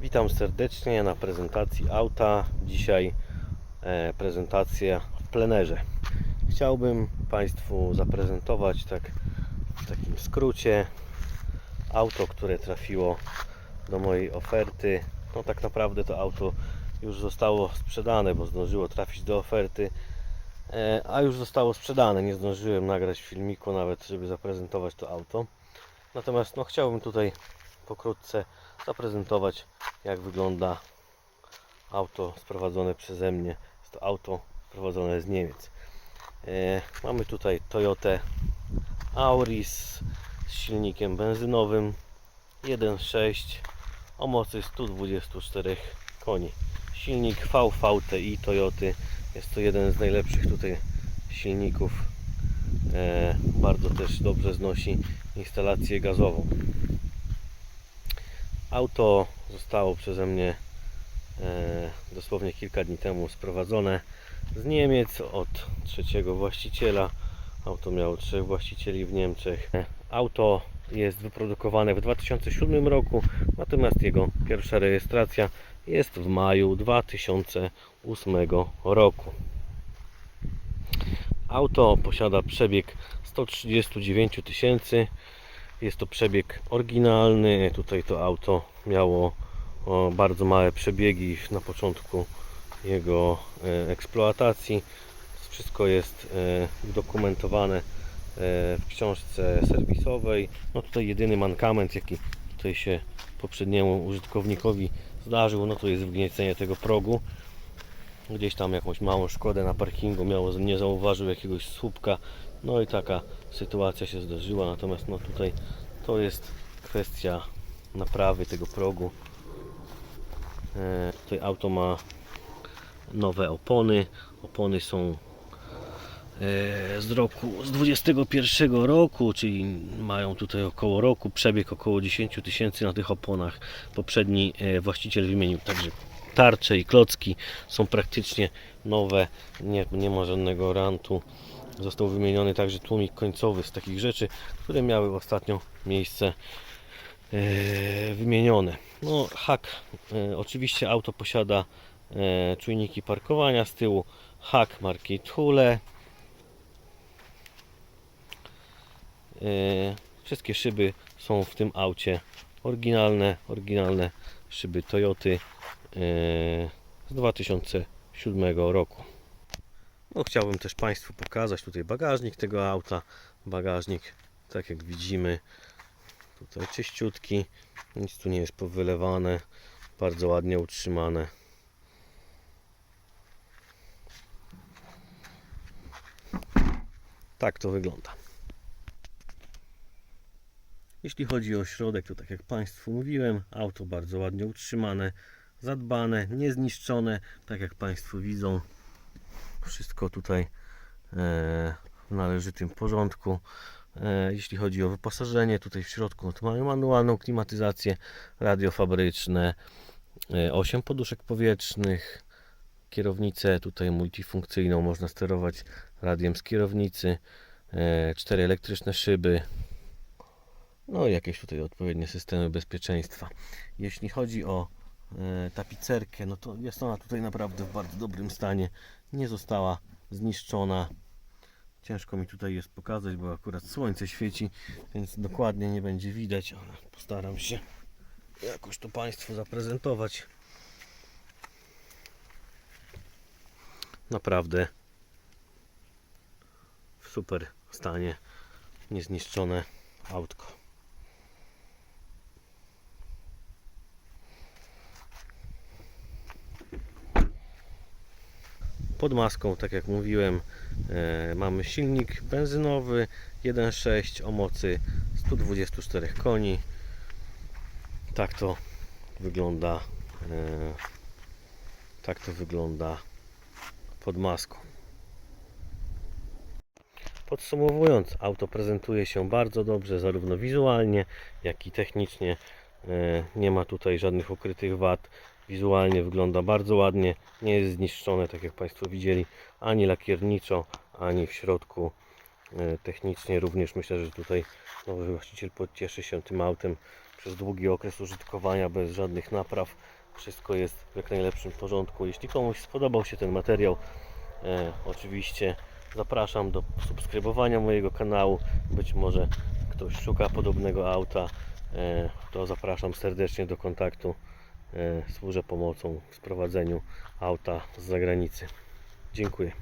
Witam serdecznie na prezentacji auta. Dzisiaj e, prezentacja w plenerze. Chciałbym Państwu zaprezentować tak w takim skrócie auto, które trafiło do mojej oferty. No tak naprawdę to auto już zostało sprzedane, bo zdążyło trafić do oferty, e, a już zostało sprzedane. Nie zdążyłem nagrać filmiku nawet, żeby zaprezentować to auto. Natomiast no, chciałbym tutaj pokrótce zaprezentować jak wygląda auto sprowadzone przeze mnie. Jest to auto sprowadzone z Niemiec. E, mamy tutaj Toyotę Auris z silnikiem benzynowym 1.6 o mocy 124 koni. Silnik VVTi Toyoty jest to jeden z najlepszych tutaj silników. E, bardzo też dobrze znosi instalację gazową. Auto zostało przeze mnie e, dosłownie kilka dni temu sprowadzone z Niemiec od trzeciego właściciela. Auto miało trzech właścicieli w Niemczech. Auto jest wyprodukowane w 2007 roku, natomiast jego pierwsza rejestracja jest w maju 2008 roku. Auto posiada przebieg 139 tysięcy. Jest to przebieg oryginalny. Tutaj to auto miało bardzo małe przebiegi na początku jego e, eksploatacji. Wszystko jest e, udokumentowane e, w książce serwisowej. No tutaj jedyny mankament, jaki tutaj się poprzedniemu użytkownikowi zdarzył, no to jest wgniecenie tego progu. Gdzieś tam jakąś małą szkodę na parkingu miało, nie zauważył jakiegoś słupka. No i taka sytuacja się zdarzyła. Natomiast no tutaj to jest kwestia naprawy tego progu. E, tutaj auto ma nowe opony. Opony są e, z roku z 21 roku, czyli mają tutaj około roku, przebieg około 10 tysięcy na tych oponach. Poprzedni e, właściciel wymienił także tarcze i klocki są praktycznie nowe, nie, nie ma żadnego rantu. Został wymieniony także tłumik końcowy z takich rzeczy, które miały ostatnio miejsce e, wymienione. No, hak, e, oczywiście auto posiada e, czujniki parkowania z tyłu, hak marki Thule. Wszystkie szyby są w tym aucie oryginalne, oryginalne szyby Toyoty z 2007 roku. No, chciałbym też Państwu pokazać tutaj bagażnik tego auta. Bagażnik, tak jak widzimy, tutaj czyściutki, nic tu nie jest powylewane, bardzo ładnie utrzymane. Tak to wygląda. Jeśli chodzi o środek, to tak jak Państwu mówiłem, auto bardzo ładnie utrzymane, zadbane, niezniszczone, tak jak Państwo widzą. Wszystko tutaj e, w należytym porządku. E, Jeśli chodzi o wyposażenie, tutaj w środku no to mamy manualną klimatyzację, radio fabryczne, 8 poduszek powietrznych, kierownicę tutaj multifunkcyjną, można sterować radiem z kierownicy, 4 elektryczne szyby, no i jakieś tutaj odpowiednie systemy bezpieczeństwa. Jeśli chodzi o e, tapicerkę, no to jest ona tutaj naprawdę w bardzo dobrym stanie. Nie została zniszczona. Ciężko mi tutaj jest pokazać, bo akurat słońce świeci, więc dokładnie nie będzie widać, ale postaram się jakoś to Państwu zaprezentować. Naprawdę w super stanie, niezniszczone autko. Pod maską, tak jak mówiłem, e, mamy silnik benzynowy 1.6 o mocy 124 koni. Tak to wygląda. E, tak to wygląda pod maską. Podsumowując, auto prezentuje się bardzo dobrze, zarówno wizualnie, jak i technicznie. E, Nie ma tutaj żadnych ukrytych wad. Wizualnie wygląda bardzo ładnie, nie jest zniszczone, tak jak Państwo widzieli, ani lakierniczo, ani w środku e, technicznie. Również myślę, że tutaj nowy właściciel pocieszy się tym autem, przez długi okres użytkowania bez żadnych napraw. Wszystko jest w jak najlepszym porządku. Jeśli komuś spodobał się ten materiał, e, oczywiście zapraszam do subskrybowania mojego kanału. Być może ktoś szuka podobnego auta, e, to zapraszam serdecznie do kontaktu. E, służę pomocą w sprowadzeniu auta z zagranicy. Dziękuję.